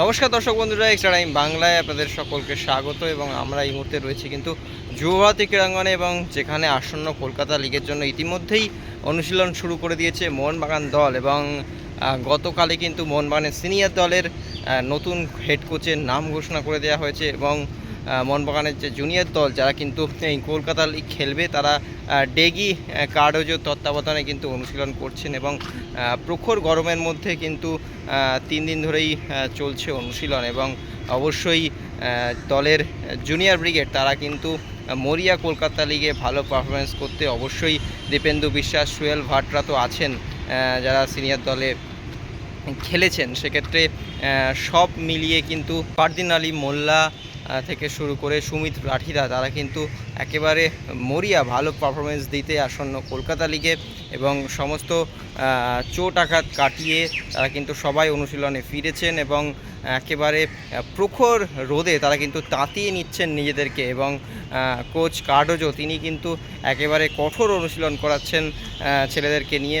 নমস্কার দর্শক বন্ধুরা, এক্সট্রা টাইম বাংলায় আপনাদের সকলকে স্বাগত এবং আমরা এই মুহূর্তে রয়েছি কিন্তু যুবভারতী ক্রীড়াঙ্গনে এবং যেখানে আসন্ন কলকাতা লিগের জন্য ইতিমধ্যেই অনুশীলন শুরু করে দিয়েছে মোহনবাগান দল এবং গতকালে কিন্তু মোহনবাগানের সিনিয়র দলের নতুন হেড কোচের নাম ঘোষণা করে দেওয়া হয়েছে এবং মোহনবাগানের যে জুনিয়র দল যারা কিন্তু এই কলকাতা লিগ খেলবে তারা ডেগি আহ, কার্ডোজোর তত্ত্বাবধানে কিন্তু অনুশীলন করছেন এবং প্রখর গরমের মধ্যে কিন্তু তিন দিন ধরেই চলছে অনুশীলন এবং অবশ্যই দলের জুনিয়র ব্রিগেড তারা কিন্তু মরিয়া কলকাতা লিগে ভালো পারফরমেন্স করতে অবশ্যই দীপেন্দু বিশ্বাস সুয়েল ভাটরা তো আছেন যারা সিনিয়র দলে খেলেছেন। সেক্ষেত্রে সব মিলিয়ে কিন্তু পারদিন আলী মোল্লা থেকে শুরু করে সুমিত রাঠিদা, তারা কিন্তু একেবারে মরিয়া ভালো পারফরমেন্স দিতে আসন্ন কলকাতা লিগে এবং সমস্ত চোট আঘাত কাটিয়ে তারা কিন্তু সবাই অনুশীলনে ফিরেছেন এবং একেবারে প্রখর রোদে তারা কিন্তু তাতিয়ে নিচ্ছেন নিজেদেরকে এবং কোচ কার্ডোজো, তিনি কিন্তু একেবারে কঠোর অনুশীলন করাচ্ছেন ছেলেদেরকে নিয়ে।